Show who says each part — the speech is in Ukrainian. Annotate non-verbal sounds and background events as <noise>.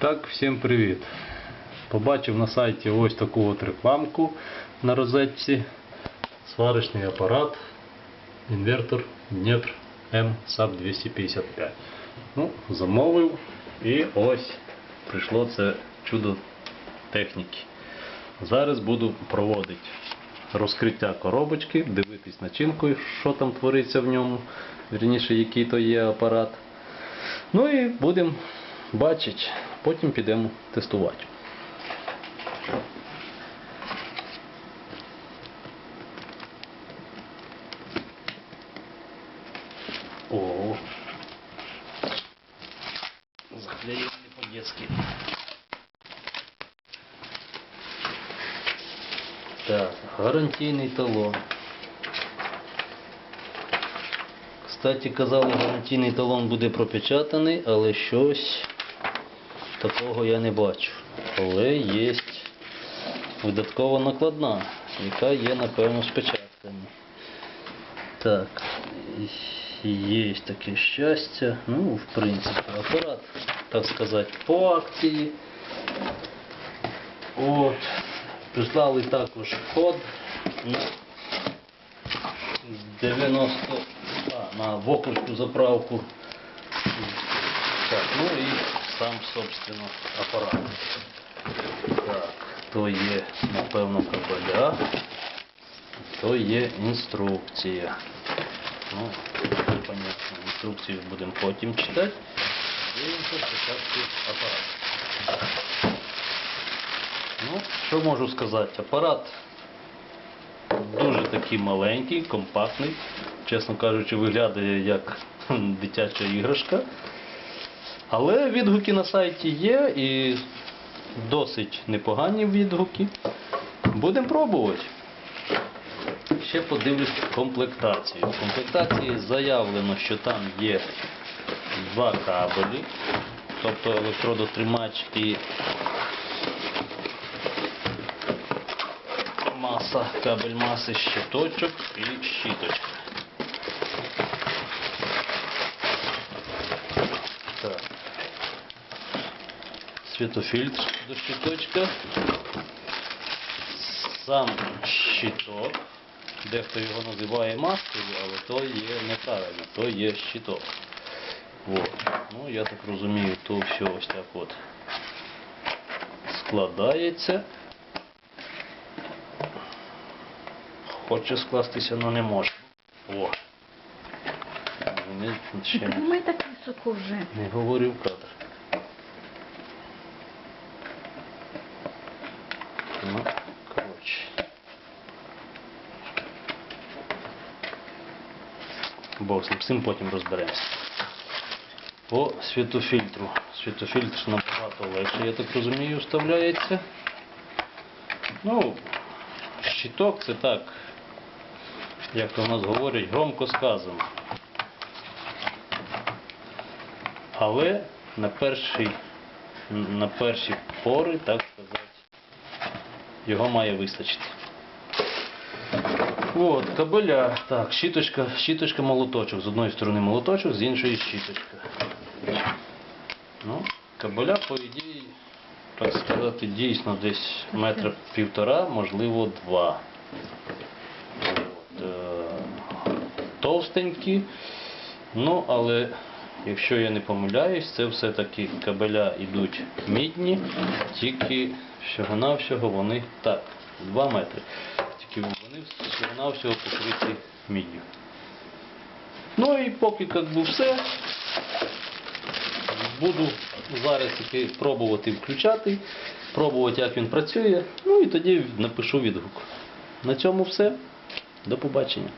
Speaker 1: Так, всім привіт! Побачив на сайті ось таку от рекламку на розетці. Сварочний апарат, інвертор Дніпр М САП 255. Ну, замовив і ось прийшло це чудо техніки. Зараз буду проводити розкриття коробочки, дивитись начинкою, що там твориться в ньому, вірніше, який то є апарат. Ну і будемо бачити, потім підемо тестувати. О, заклеєний по-детски. Так, гарантійний талон. Кстати, казали, гарантійний талон буде пропечатаний, але щось такого я не бачу. Але є видаткова накладна, яка є, напевно, з печатками. Так, є таке щастя. Ну, в принципі, апарат, так сказати, по акції. От. Прислали також код на 90 а, на воковську заправку. Так, ну і сам, собственно, апарат. Так, то є, напевно, кабеля, то є інструкція. Ну, понятно, інструкцію будемо потім читати. Дивимося спочатку апарат. Ну, що можу сказати? Апарат дуже такий маленький, компактний. Чесно кажучи, виглядає як <laughs> дитяча іграшка. Але відгуки на сайті є і досить непогані відгуки. Будемо пробувати. Ще подивлюсь комплектацію. В комплектації заявлено, що там є два кабелі, тобто електродотримач і маса, кабель маси, щиточок і щіточка. Так. Світофільтр до щиточка. Сам щиток. Дехто його називає маскою, але то є неправильно, то є щиток. От. Ну, я так розумію, то все ось так от складається. Хоче скластися, але не може. О. Не,
Speaker 2: так високо вже.
Speaker 1: не говорив кадр. Ну, коротше. Бог з цим потім розберемося. По світофільтру. Світофільтр набагато легше, я так розумію, вставляється. Ну, щиток це так, як то в нас говорять, громко сказано. Але на перший, на перші пори, так його має вистачити. От, кабеля. Так, щіточка, щіточка молоточок. З одної сторони молоточок, з іншої щіточка. Ну, кабеля, по ідеї, так сказати, дійсно десь метра півтора, можливо, два. От, е, товстенькі. Ну, але якщо я не помиляюсь, це все-таки кабеля йдуть мідні, тільки всього-навсього вони так, 2 метри. Тільки вони всього-навсього покриті міддю. Ну і поки як би все, буду зараз пробувати включати, пробувати, як він працює, ну і тоді напишу відгук. На цьому все. До побачення.